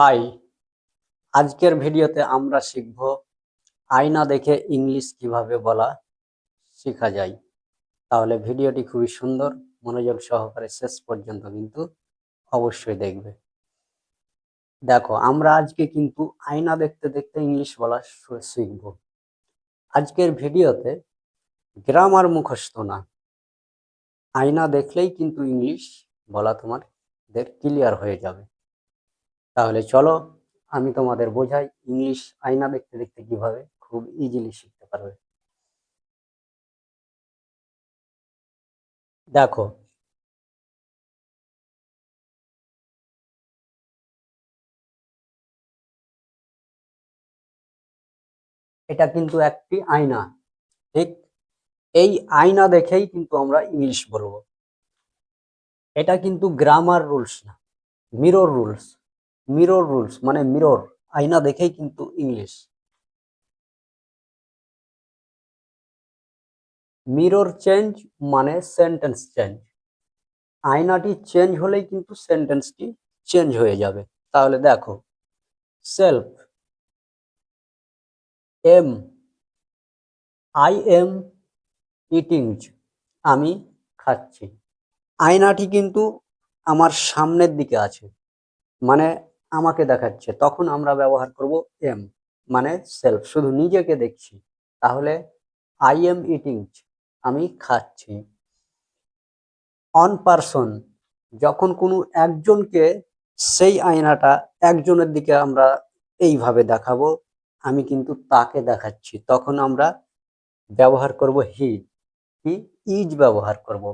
High আজকের ভিডিওতে আমরা শিখব আয়না দেখে ইংলিশ কীভাবে বলা শেখা যায়। তাহলে ভিডিওটি খুবই সুন্দর, মনোযোগ সহকারে শেষ পর্যন্ত কিন্তু অবশ্যই দেখবে। দেখো, আমরা আজকে কিন্তু আয়না দেখতে দেখতে ইংলিশ বলা শিখব। আজকের ভিডিওতে গ্রামার মুখস্থ না। আয়না দেখলেই কিন্তু ইংলিশ বলা তোমার ক্লিয়ার হয়ে যাবে। তাহলে চলো, আমি তোমাদের বোঝাই ইংলিশ আয়না দেখতে দেখতে কীভাবে খুব ইজিলি শিখতে পারবে। দেখো, এটা কিন্তু একটি আয়না, ঠিক? এই আয়না দেখেই কিন্তু আমরা ইংলিশ বলব। এটা কিন্তু গ্রামার রুলস না মিরর রুলস মিরর রুলস মানে মিরর আয়না দেখেই কিন্তু ইংলিশ মিরর চেঞ্জ মানে সেন্টেন্স চেঞ্জ আয়নাটি চেঞ্জ হলেই কিন্তু সেন্টেন্সটি চেঞ্জ হয়ে যাবে। তাহলে দেখো self am I am eating আমি খাচ্ছি। আয়নাটি কিন্তু আমার সামনের দিকে আছে। মানে আমাকে দেখাচ্ছে, তখন আমরা ব্যবহার করব এম মানে সেলফ শুধু নিজেকে দেখছি। তাহলে আই এম ইটিং আমি খাচ্ছি। অন পারসন যখন কোনো একজনকে সেই আয়নাটা একজনের দিকে আমরা এইভাবে দেখাবো, আমি কিন্তু তাকে দেখাচ্ছি, তখন আমরা ব্যবহার করব হি কি ইজ ব্যবহার করব।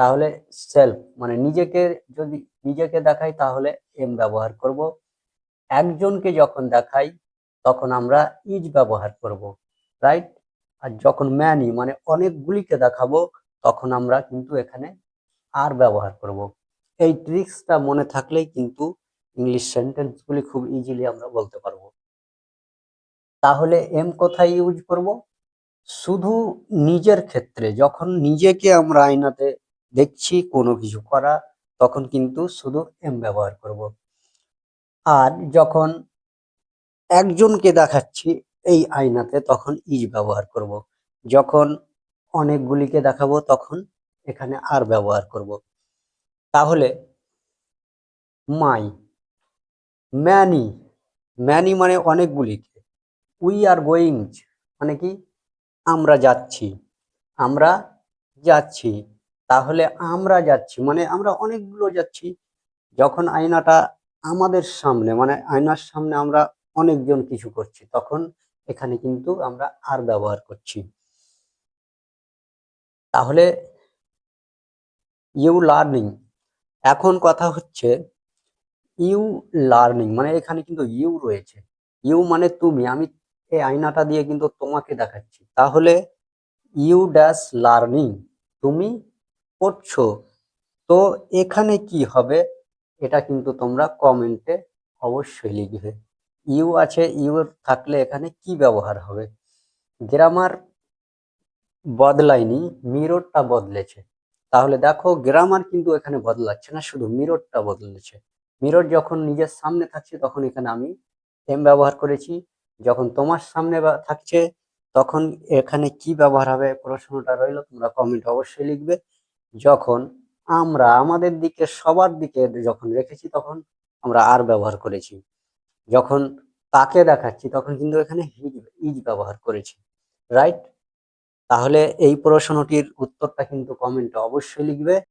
তাহলে সেলফ মানে নিজেকে যদি নিজেকে দেখাই তাহলে এম ব্যবহার করব। একজনকে যখন দেখাই, তখন আমরা ইজ ব্যবহার করব রাইট আর যখন ম্যানি মানে অনেকগুলিকে দেখাবো, তখন আমরা কিন্তু এখানে আর ব্যবহার করব। এই ট্রিক্সটা মনে থাকলেই কিন্তু ইংলিশ সেন্টেন্সগুলি খুব ইজিলি আমরা বলতে পারব। তাহলে এম কোথায় ইউজ করব? শুধু নিজের ক্ষেত্রে, যখন নিজেকে আমরা আয়নাতে দেখছি কোনো কিছু করা, তখন কিন্তু শুধু এম ব্যবহার করব। আর যখন একজনকে দেখাচ্ছি এই আয়নাতে, তখন ইজ ব্যবহার করব। যখন অনেকগুলিকে দেখাবো, তখন এখানে আর ব্যবহার করব। তাহলে মাই ম্যানি ম্যানি মানে অনেকগুলিকে। উই আর গোয়িং মানে কি? আমরা যাচ্ছি। আমরা যাচ্ছি। তাহলে আমরা যাচ্ছি মানে আমরা অনেকগুলো যাচ্ছি। যখন আয়নাটা আমাদের সামনে মানে আয়নার সামনে আমরা অনেকজন কিছু করছি, তখন এখানে কিন্তু আমরা আর ব্যবহার করছি। তাহলে ইউ লার্নিং। এখন কথা হচ্ছে, ইউ লার্নিং মানে এখানে কিন্তু ইউ রয়েছে। ইউ মানে তুমি, আমি এই আয়নাটা দিয়ে কিন্তু তোমাকে দেখাচ্ছি। তাহলে ইউ ড্যাশ লার্নিং, তুমি পড়ছো তো এখানে কি হবে? এটা কিন্তু তোমরা কমেন্টে অবশ্যই লিখবে। ইউ আছে, ইউ থাকলে এখানে কি ব্যবহার হবে? গ্রামার বদলায়নি মিররটা বদলেছে। তাহলে দেখো গ্রামার কিন্তু এখানে বদলাচ্ছে না, শুধু মিররটা বদলেছে। মিরর যখন নিজের সামনে থাকছে, তখন এখানে আমি এম ব্যবহার করেছি। যখন তোমার সামনে থাকছে, তখন এখানে কি ব্যবহার হবে? প্রশ্নটা রইল, তোমরা কমেন্ট অবশ্যই লিখবে। যখন আমরা আমাদের দিকে, সবার দিকে যখন রেখেছি, তখন আমরা আর ব্যবহার করেছি। যখন তাকে দেখাচ্ছি, তখন কিন্তু এখানে হিজ ইজ ব্যবহার করেছি। রাইট তাহলে এই প্রশ্নটির উত্তরটা কিন্তু কমেন্টে অবশ্যই লিখবে।